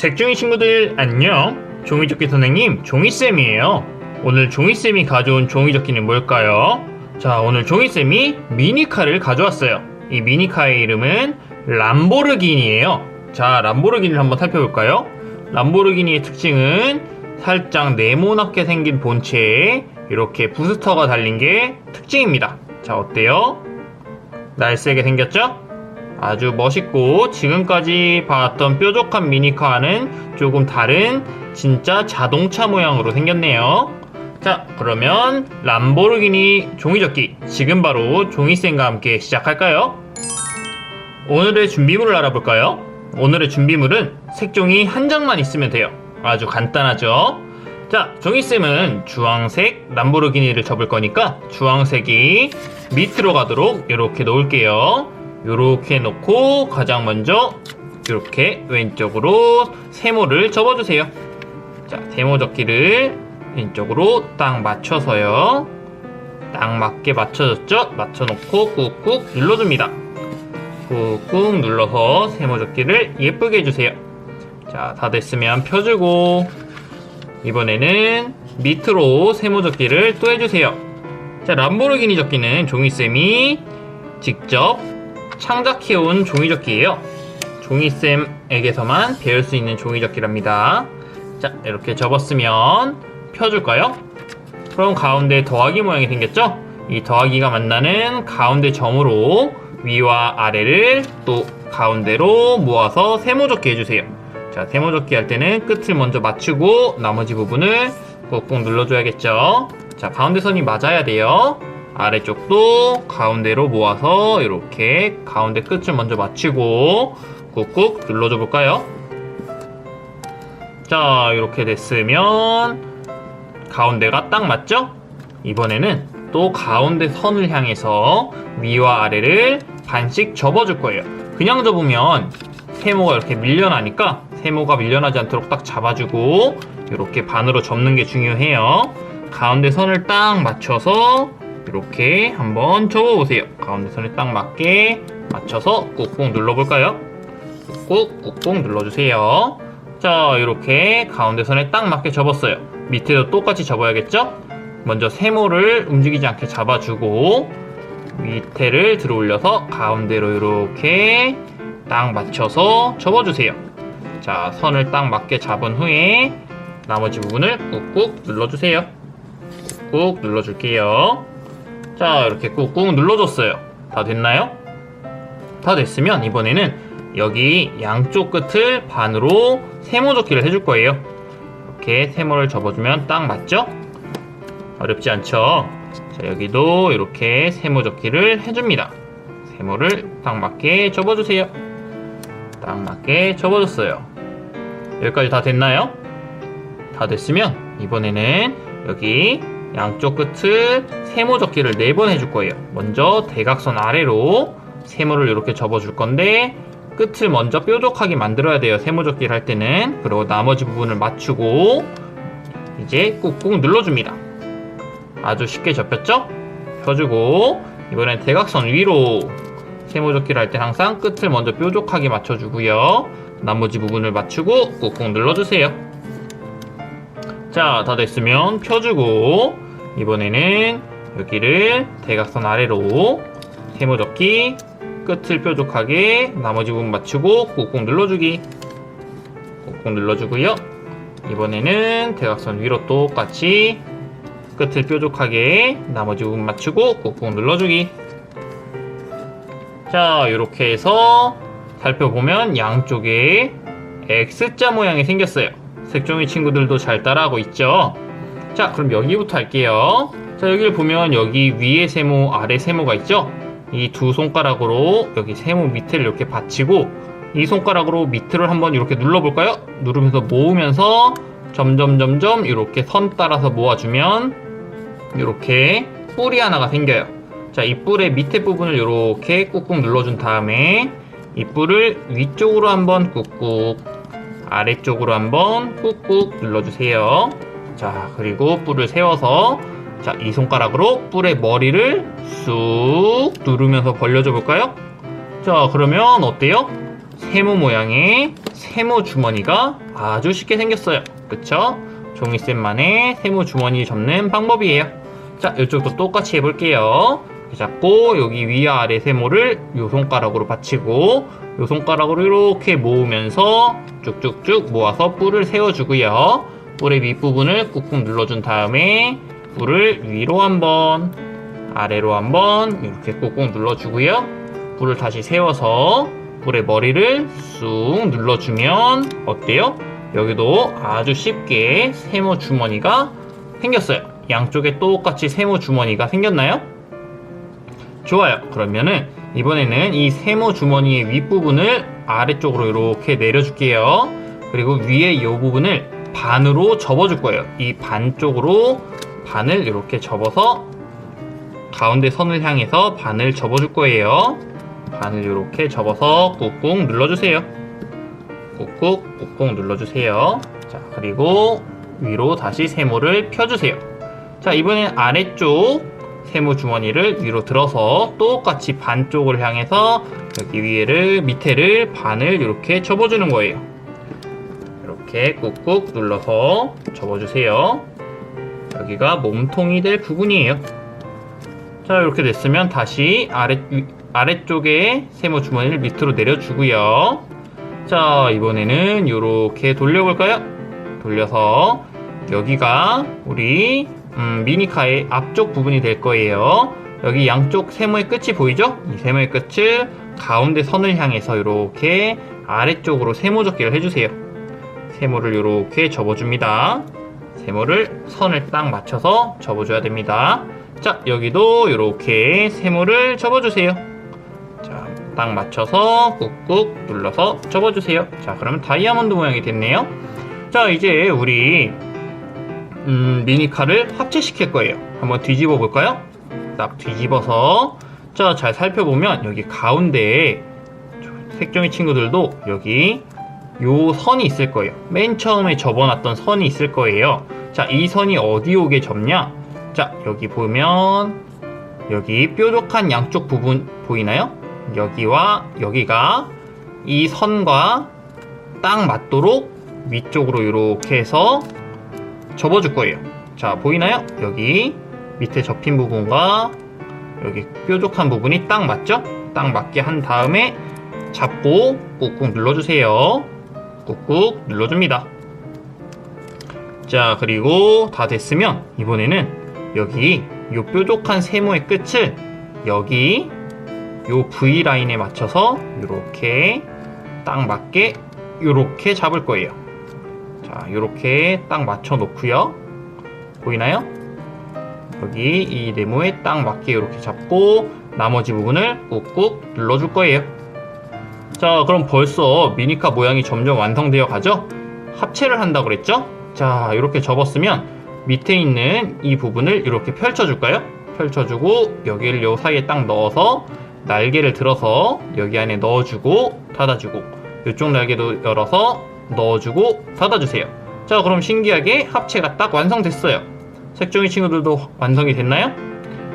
색종이 친구들 안녕 종이접기 선생님 종이쌤이에요 오늘 종이쌤이 가져온 종이접기는 뭘까요? 자 오늘 종이쌤이 미니카를 가져왔어요 이 미니카의 이름은 람보르기니예요 자 람보르기니를 한번 살펴볼까요? 람보르기니의 특징은 살짝 네모나게 생긴 본체에 이렇게 부스터가 달린 게 특징입니다 자 어때요? 날쌔게 생겼죠? 아주 멋있고 지금까지 봤던 뾰족한 미니카와는 조금 다른 진짜 자동차 모양으로 생겼네요. 자, 그러면 람보르기니 종이접기 지금 바로 종이쌤과 함께 시작할까요? 오늘의 준비물을 알아볼까요? 오늘의 준비물은 색종이 한 장만 있으면 돼요. 아주 간단하죠? 자, 종이쌤은 주황색 람보르기니를 접을 거니까 주황색이 밑으로 가도록 이렇게 놓을게요. 이렇게 놓고 가장 먼저 이렇게 왼쪽으로 세모를 접어주세요. 자, 세모 접기를 왼쪽으로 딱 맞춰서요. 딱 맞게 맞춰졌죠? 맞춰놓고 꾹꾹 눌러줍니다. 꾹꾹 눌러서 세모 접기를 예쁘게 해주세요. 자, 다 됐으면 펴주고 이번에는 밑으로 세모 접기를 또 해주세요. 자, 람보르기니 접기는 종이쌤이 직접 창작해온 종이접기예요. 종이쌤에게서만 배울 수 있는 종이접기랍니다. 자, 이렇게 접었으면 펴줄까요? 그럼 가운데 더하기 모양이 생겼죠? 이 더하기가 만나는 가운데 점으로 위와 아래를 또 가운데로 모아서 세모접기 해주세요. 자, 세모접기 할 때는 끝을 먼저 맞추고 나머지 부분을 꾹꾹 눌러줘야겠죠? 자, 가운데 선이 맞아야 돼요. 아래쪽도 가운데로 모아서 이렇게 가운데 끝을 먼저 맞추고 꾹꾹 눌러줘 볼까요? 자, 이렇게 됐으면 가운데가 딱 맞죠? 이번에는 또 가운데 선을 향해서 위와 아래를 반씩 접어줄 거예요. 그냥 접으면 세모가 이렇게 밀려나니까 세모가 밀려나지 않도록 딱 잡아주고 이렇게 반으로 접는 게 중요해요. 가운데 선을 딱 맞춰서 이렇게 한번 접어보세요. 가운데 선에 딱 맞게 맞춰서 꾹꾹 눌러볼까요? 꾹꾹 꾹꾹 눌러주세요. 자, 이렇게 가운데 선에 딱 맞게 접었어요. 밑에도 똑같이 접어야겠죠? 먼저 세모를 움직이지 않게 잡아주고 밑에를 들어 올려서 가운데로 이렇게 딱 맞춰서 접어주세요. 자, 선을 딱 맞게 잡은 후에 나머지 부분을 꾹꾹 눌러주세요. 꾹꾹 눌러줄게요. 자, 이렇게 꾹꾹 눌러줬어요. 다 됐나요? 다 됐으면 이번에는 여기 양쪽 끝을 반으로 세모접기를 해줄 거예요. 이렇게 세모를 접어주면 딱 맞죠? 어렵지 않죠? 자, 여기도 이렇게 세모접기를 해줍니다. 세모를 딱 맞게 접어주세요. 딱 맞게 접어줬어요. 여기까지 다 됐나요? 다 됐으면 이번에는 여기 양쪽 끝을 세모 접기를 네번 해줄 거예요. 먼저 대각선 아래로 세모를 이렇게 접어줄 건데 끝을 먼저 뾰족하게 만들어야 돼요. 세모 접기를 할 때는 그리고 나머지 부분을 맞추고 이제 꾹꾹 눌러줍니다. 아주 쉽게 접혔죠? 펴주고 이번엔 대각선 위로 세모 접기를 할 때 항상 끝을 먼저 뾰족하게 맞춰주고요. 나머지 부분을 맞추고 꾹꾹 눌러주세요. 자, 다 됐으면 펴주고 이번에는 여기를 대각선 아래로 세모 접기 끝을 뾰족하게 나머지 부분 맞추고 꾹꾹 눌러주기. 꾹꾹 눌러주고요. 이번에는 대각선 위로 똑같이 끝을 뾰족하게 나머지 부분 맞추고 꾹꾹 눌러주기. 자 이렇게 해서 살펴보면 양쪽에 X자 모양이 생겼어요. 색종이 친구들도 잘 따라하고 있죠 자 그럼 여기부터 할게요 자 여기를 보면 여기 위에 세모 아래 세모가 있죠 이 두 손가락으로 여기 세모 밑을 이렇게 받치고 이 손가락으로 밑을 한번 이렇게 눌러볼까요? 누르면서 모으면서 점점 점점 이렇게 선 따라서 모아주면 이렇게 뿔이 하나가 생겨요. 자, 이 뿔의 밑에 부분을 이렇게 꾹꾹 눌러준 다음에 이 뿔을 위쪽으로 한번 꾹꾹 아래쪽으로 한번 꾹꾹 눌러주세요. 자, 그리고 뿔을 세워서 자, 이 손가락으로 뿔의 머리를 쑥 누르면서 벌려줘 볼까요? 자, 그러면 어때요? 세모 모양의 세모 주머니가 아주 쉽게 생겼어요. 그쵸? 종이쌤만의 세모 주머니 접는 방법이에요. 자, 이쪽도 똑같이 해볼게요. 잡고 여기 위와 아래 세모를 요 손가락으로 받치고 요 손가락으로 이렇게 모으면서 쭉쭉쭉 모아서 뿔을 세워주고요. 뿔의 윗부분을 꾹꾹 눌러준 다음에 뿔을 위로 한번 아래로 한번 이렇게 꾹꾹 눌러주고요. 뿔을 다시 세워서 뿔의 머리를 쑥 눌러주면 어때요? 여기도 아주 쉽게 세모 주머니가 생겼어요. 양쪽에 똑같이 세모 주머니가 생겼나요? 좋아요. 그러면은 이번에는 이 세모 주머니의 윗부분을 아래쪽으로 이렇게 내려줄게요. 그리고 위에 이 부분을 반으로 접어줄 거예요. 이 반쪽으로 반을 이렇게 접어서 가운데 선을 향해서 반을 접어줄 거예요. 반을 이렇게 접어서 꾹꾹 눌러주세요. 꾹꾹 꾹꾹 눌러주세요. 자, 그리고 위로 다시 세모를 펴주세요. 자, 이번엔 아래쪽 세모 주머니를 위로 들어서 똑같이 반쪽을 향해서 여기 위에를 밑에를 반을 이렇게 접어주는 거예요. 이렇게 꾹꾹 눌러서 접어주세요. 여기가 몸통이 될 부분이에요. 자, 이렇게 됐으면 다시 아래, 위- 아래쪽에 세모 주머니를 밑으로 내려주고요. 자, 이번에는 이렇게 돌려볼까요? 돌려서 여기가 우리 음, 미니카의 앞쪽 부분이 될 거예요. 여기 양쪽 세모의 끝이 보이죠? 이 세모의 끝을 가운데 선을 향해서 이렇게 아래쪽으로 세모 접기를 해주세요. 세모를 이렇게 접어줍니다. 세모를 선을 딱 맞춰서 접어줘야 됩니다. 자, 여기도 이렇게 세모를 접어주세요. 자, 딱 맞춰서 꾹꾹 눌러서 접어주세요. 자, 그러면 다이아몬드 모양이 됐네요. 자, 이제 우리 음, 미니카를 합체시킬 거예요. 한번 뒤집어 볼까요? 딱 뒤집어서 자, 잘 살펴보면 여기 가운데에 색종이 친구들도 여기 요 선이 있을 거예요. 맨 처음에 접어놨던 선이 있을 거예요. 자, 이 선이 어디 오게 접냐? 자, 여기 보면 여기 뾰족한 양쪽 부분 보이나요? 여기와 여기가 이 선과 딱 맞도록 위쪽으로 이렇게 해서 접어줄 거예요. 자, 보이나요? 여기 밑에 접힌 부분과 여기 뾰족한 부분이 딱 맞죠? 딱 맞게 한 다음에 잡고 꾹꾹 눌러주세요. 꾹꾹 눌러줍니다. 자, 그리고 다 됐으면 이번에는 여기 요 뾰족한 세모의 끝을 여기 요 V 라인에 맞춰서 이렇게 딱 맞게 이렇게 잡을 거예요. 자, 이렇게 딱 맞춰 놓고요. 보이나요? 여기 이 네모에 딱 맞게 이렇게 잡고 나머지 부분을 꾹꾹 눌러줄 거예요. 자, 그럼 벌써 미니카 모양이 점점 완성되어 가죠? 합체를 한다고 그랬죠? 자, 이렇게 접었으면 밑에 있는 이 부분을 이렇게 펼쳐줄까요? 펼쳐주고 여기를 요 사이에 딱 넣어서 날개를 들어서 여기 안에 넣어주고 닫아주고 이쪽 날개도 열어서 넣어주고 닫아주세요. 자, 그럼 신기하게 합체가 딱 완성됐어요. 색종이 친구들도 완성이 됐나요?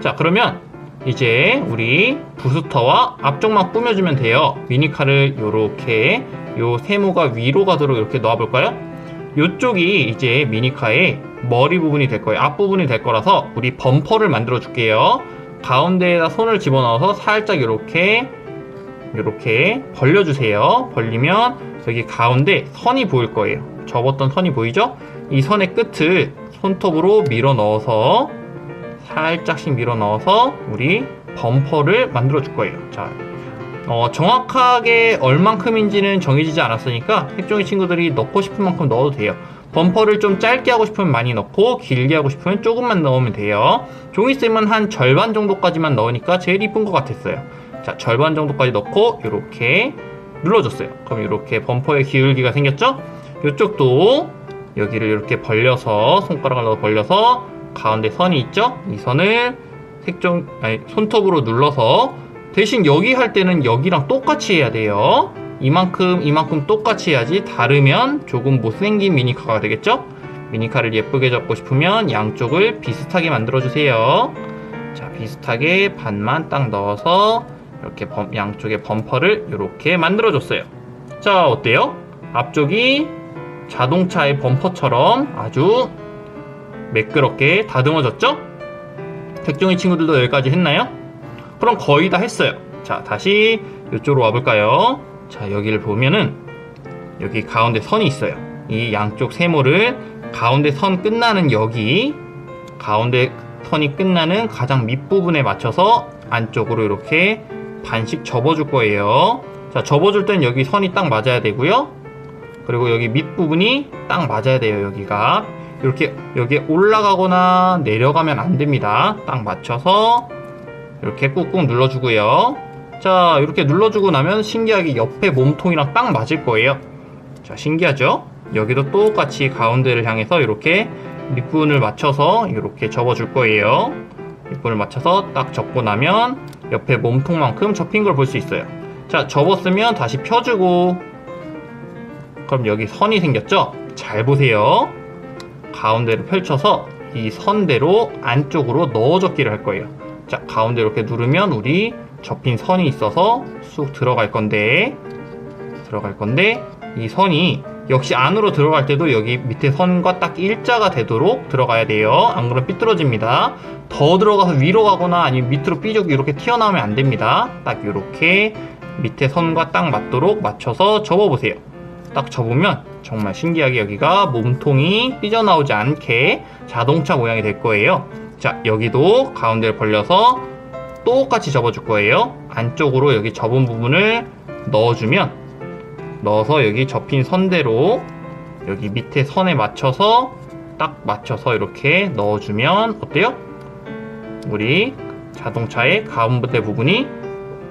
자, 그러면 이제 우리 부스터와 앞쪽만 꾸며주면 돼요. 미니카를 요렇게 요 세모가 위로 가도록 이렇게 넣어볼까요? 요쪽이 이제 미니카의 머리 부분이 될 거예요. 앞부분이 될 거라서 우리 범퍼를 만들어 줄게요. 가운데에다 손을 집어넣어서 살짝 이렇게 이렇게 벌려주세요. 벌리면 여기 가운데 선이 보일 거예요. 접었던 선이 보이죠? 이 선의 끝을 손톱으로 밀어 넣어서 살짝씩 밀어 넣어서 우리 범퍼를 만들어 줄 거예요. 자, 어, 정확하게 얼만큼인지는 정해지지 않았으니까 색종이 친구들이 넣고 싶은 만큼 넣어도 돼요. 범퍼를 좀 짧게 하고 싶으면 많이 넣고 길게 하고 싶으면 조금만 넣으면 돼요. 종이쌤은 한 절반 정도까지만 넣으니까 제일 이쁜 것 같았어요. 자, 절반 정도까지 넣고 이렇게 눌러줬어요. 그럼 이렇게 범퍼의 기울기가 생겼죠? 이쪽도 여기를 이렇게 벌려서 손가락을 넣어 벌려서 가운데 선이 있죠? 이 선을 색종 아니 손톱으로 눌러서 대신 여기 할 때는 여기랑 똑같이 해야 돼요. 이만큼 이만큼 똑같이 해야지 다르면 조금 못생긴 미니카가 되겠죠? 미니카를 예쁘게 잡고 싶으면 양쪽을 비슷하게 만들어 주세요. 자, 비슷하게 반만 딱 넣어서 이렇게 범- 양쪽에 범퍼를 이렇게 만들어 줬어요. 자, 어때요? 앞쪽이 자동차의 범퍼처럼 아주 매끄럽게 다듬어졌죠? 택종이 친구들도 여기까지 했나요? 그럼 거의 다 했어요. 자, 다시 이쪽으로 와볼까요? 자, 여기를 보면은 여기 가운데 선이 있어요. 이 양쪽 세모를 가운데 선 끝나는 여기 가운데 선이 끝나는 가장 밑부분에 맞춰서 안쪽으로 이렇게 반씩 접어줄 거예요. 자, 접어줄 땐 여기 선이 딱 맞아야 되고요. 그리고 여기 밑부분이 딱 맞아야 돼요, 여기가. 이렇게 여기에 올라가거나 내려가면 안 됩니다. 딱 맞춰서 이렇게 꾹꾹 눌러주고요. 자, 이렇게 눌러주고 나면 신기하게 옆에 몸통이랑 딱 맞을 거예요. 자, 신기하죠? 여기도 똑같이 가운데를 향해서 이렇게 밑부분을 맞춰서 이렇게 접어줄 거예요. 밑부분을 맞춰서 딱 접고 나면 옆에 몸통만큼 접힌 걸 볼 수 있어요. 자, 접었으면 다시 펴주고 그럼 여기 선이 생겼죠? 잘 보세요. 가운데를 펼쳐서 이 선대로 안쪽으로 넣어줬기를 할 거예요. 자, 가운데 이렇게 누르면 우리 접힌 선이 있어서 쑥 들어갈 건데 들어갈 건데 이 선이 역시 안으로 들어갈 때도 여기 밑에 선과 딱 일자가 되도록 들어가야 돼요. 안 그러면 삐뚤어집니다. 더 들어가서 위로 가거나 아니면 밑으로 삐죽 이렇게 튀어나오면 안 됩니다. 딱 이렇게 밑에 선과 딱 맞도록 맞춰서 접어보세요. 딱 접으면 정말 신기하게 여기가 몸통이 삐져나오지 않게 자동차 모양이 될 거예요. 자, 여기도 가운데를 벌려서 똑같이 접어줄 거예요. 안쪽으로 여기 접은 부분을 넣어주면 넣어서 여기 접힌 선대로 여기 밑에 선에 맞춰서 딱 맞춰서 이렇게 넣어주면 어때요? 우리 자동차의 가운데 부분이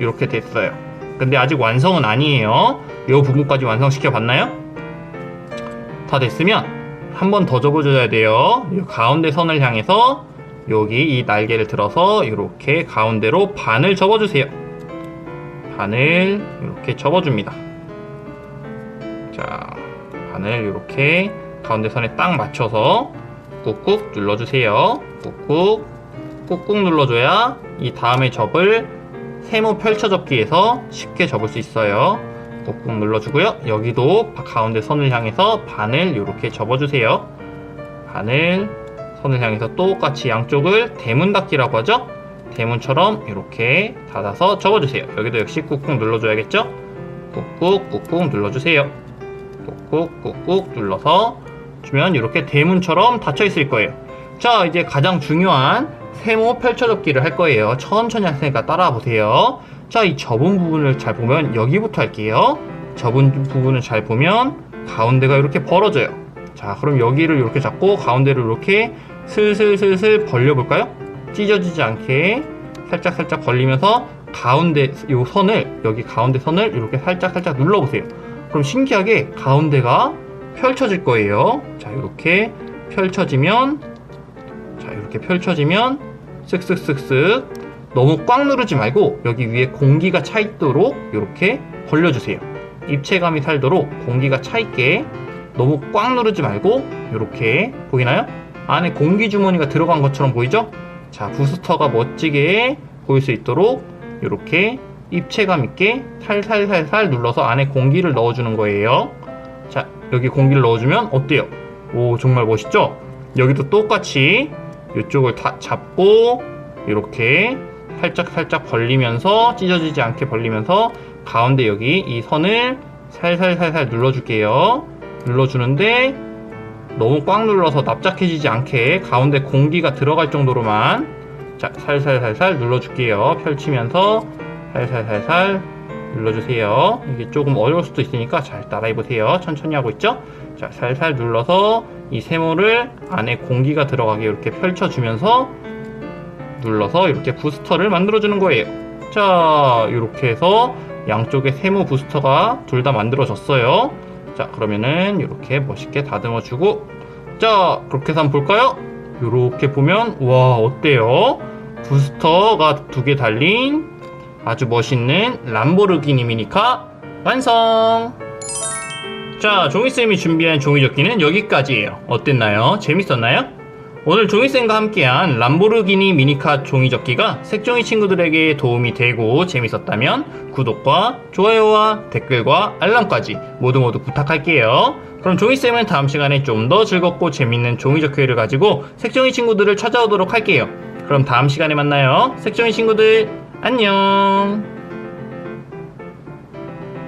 이렇게 됐어요. 근데 아직 완성은 아니에요. 이 부분까지 완성시켜 봤나요? 다 됐으면 한 번 더 접어줘야 돼요. 이 가운데 선을 향해서 여기 이 날개를 들어서 이렇게 가운데로 반을 접어주세요. 반을 이렇게 접어줍니다. 자, 반을 이렇게 가운데 선에 딱 맞춰서 꾹꾹 눌러주세요. 꾹꾹 꾹꾹 눌러줘야 이 다음에 접을 세모 펼쳐 접기에서 쉽게 접을 수 있어요. 꾹꾹 눌러주고요. 여기도 가운데 선을 향해서 반을 이렇게 접어주세요. 반을 선을 향해서 똑같이 양쪽을 대문 닫기라고 하죠. 대문처럼 이렇게 닫아서 접어주세요. 여기도 역시 꾹꾹 눌러줘야겠죠? 꾹꾹 꾹꾹 눌러주세요. 꾹꾹 꾹꾹 눌러서 주면 이렇게 대문처럼 닫혀 있을 거예요. 자, 이제 가장 중요한 세모 펼쳐접기를 할 거예요. 천천히 할 테니까 따라와 보세요. 자, 이 접은 부분을 잘 보면 여기부터 할게요. 접은 부분을 잘 보면 가운데가 이렇게 벌어져요. 자, 그럼 여기를 이렇게 잡고 가운데를 이렇게 슬슬슬슬 벌려볼까요? 찢어지지 않게 살짝 살짝 벌리면서 가운데 요 선을 여기 가운데 선을 이렇게 살짝 살짝 눌러보세요. 그럼 신기하게 가운데가 펼쳐질 거예요. 자, 이렇게 펼쳐지면 자, 이렇게 펼쳐지면 쓱쓱쓱쓱 너무 꽉 누르지 말고 여기 위에 공기가 차 있도록 이렇게 벌려주세요. 입체감이 살도록 공기가 차 있게 너무 꽉 누르지 말고 이렇게 보이나요? 안에 공기 주머니가 들어간 것처럼 보이죠? 자, 부스터가 멋지게 보일 수 있도록 이렇게 입체감 있게 살살살살 눌러서 안에 공기를 넣어주는 거예요. 자, 여기 공기를 넣어주면 어때요? 오, 정말 멋있죠? 여기도 똑같이 이쪽을 다 잡고 이렇게 살짝 살짝 벌리면서 찢어지지 않게 벌리면서 가운데 여기 이 선을 살살살살 눌러줄게요. 눌러주는데 너무 꽉 눌러서 납작해지지 않게 가운데 공기가 들어갈 정도로만 자 살살살살 눌러줄게요. 펼치면서 살살살살 눌러주세요. 이게 조금 어려울 수도 있으니까 잘 따라해보세요. 천천히 하고 있죠? 자 살살 눌러서 이 세모를 안에 공기가 들어가게 이렇게 펼쳐주면서 눌러서 이렇게 부스터를 만들어주는 거예요. 자, 이렇게 해서 양쪽에 세모 부스터가 둘 다 만들어졌어요. 자, 그러면은 이렇게 멋있게 다듬어주고, 자, 그렇게 해서 한번 볼까요? 이렇게 보면, 와, 어때요? 부스터가 두 개 달린 아주 멋있는 람보르기니 미니카 완성! 자, 종이쌤이 준비한 종이접기는 여기까지예요. 어땠나요? 재밌었나요? 오늘 종이쌤과 함께한 람보르기니 미니카 종이접기가 색종이 친구들에게 도움이 되고 재밌었다면 구독과 좋아요와 댓글과 알람까지 모두 모두 부탁할게요. 그럼 종이쌤은 다음 시간에 좀 더 즐겁고 재밌는 종이접기를 가지고 색종이 친구들을 찾아오도록 할게요. 그럼 다음 시간에 만나요. 색종이 친구들, 안녕!